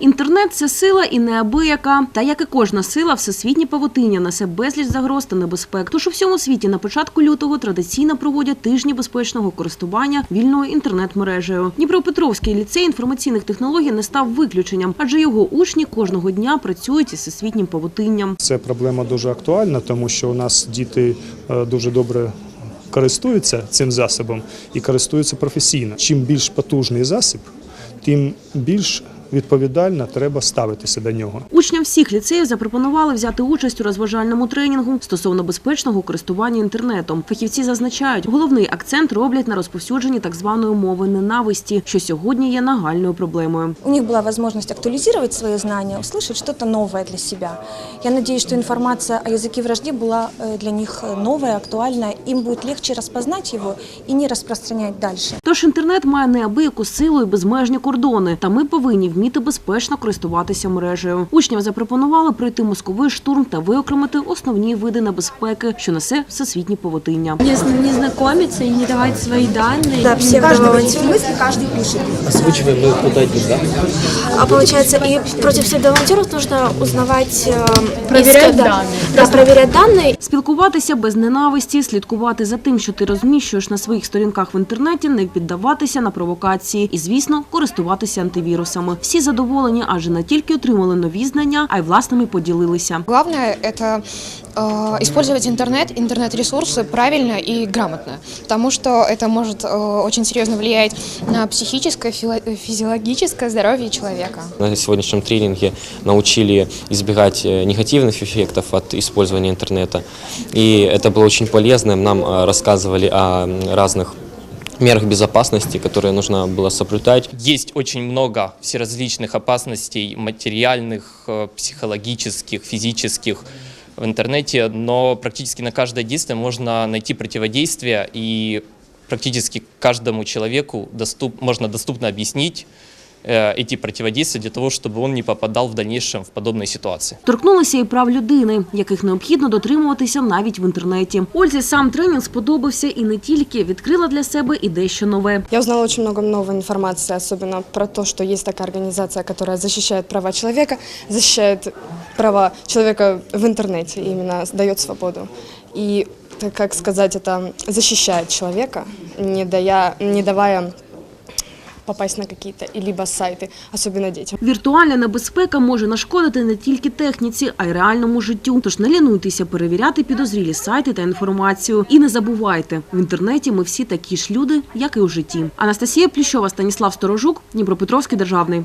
Інтернет це сила і неабияка. Та як і кожна сила, всесвітнє павутиння несе безліч загроз та небезпек. Тож у всьому світі на початку лютого традиційно проводять тижні безпечного користування вільною інтернет-мережею. Дніпропетровський ліцей інформаційних технологій не став виключенням, адже його учні кожного дня працюють із всесвітнім павутинням. Це проблема дуже актуальна, тому що у нас діти е, дуже добре користуються цим засобом і користуються професійно. Чим більш потужний засіб, тим більш відповідально треба ставитися до нього. Учням всіх ліцеїв запропонували взяти участь у розважальному тренінгу стосовно безпечного користування інтернетом. Фахівці зазначають, головний акцент роблять на розповсюдженні так званої мови ненависті, що сьогодні є нагальною проблемою. У них была возможность актуализировать свои знания, услышать что-то новое для себя. Я надеюсь, что информация о языке вражде была э, для них э, новая, актуальная. Им будет легче распознать его и не распространять дальше. Тож інтернет має неабияку силу і безмежні кордони, та ми повинні вміти безпечно користуватися мережею. Учням запропонували пройти мозковий штурм та виокремити основні види небезпеки, що несе всесвітнє павутиння. не, зн- не знакомиться и не давать свои данные. Да, И все каждого мысли каждый пишет. Озвучиваем мы куда да? А получается, и против псевдоволонтеров нужно узнавать... э, Проверять из- да, данные. Да, проверять данные. Спілкуватися без ненависті, слідкувати за тим, що ти розміщуєш на своїх сторінках в інтернеті, не піддаватися на провокації і, звісно, користуватися антивірусами. Всі задоволені, адже не тільки отримали нові знання, а й власними поділилися. Главное – это э, использовать интернет, интернет-ресурсы правильно и грамотно, потому что это может э, очень серьезно влиять на психическое, физиологическое здоровье человека. На сегодняшнем тренинге научили избегать э, негативных эффектов от использования интернета. И это было очень полезно. Нам э, рассказывали о разных мерах безопасности, которые нужно было соблюдать. Есть очень много всеразличных опасностей материальных, э, психологических, физических в интернете, но практически на каждое действие можно найти противодействие и практически каждому человеку доступ, можно доступно объяснить эти противодействия для того, чтобы он не попадал в дальнейшем в подобные ситуации. Торкнулися і прав людини, яких необхідно дотримуватися навіть в інтернеті. Ользі сам тренінг сподобався і не тільки відкрила для себе і дещо нове. Я узнала очень много новой информации, особенно про то, что есть такая организация, которая защищает права человека, защищает права человека в интернете, именно дает свободу. И, так как сказать, это защищает человека, не, дая, не давая попасть на какие-то либо сайты, особенно детям. Віртуальна небезпека може нашкодити не тільки техніці, а й реальному життю. Тож не лінуйтеся перевіряти підозрілі сайти та інформацію. І не забувайте, в інтернеті ми всі такі ж люди, як і у житті. Анастасія Плющова, Станіслав Сторожук, Дніпропетровський державний.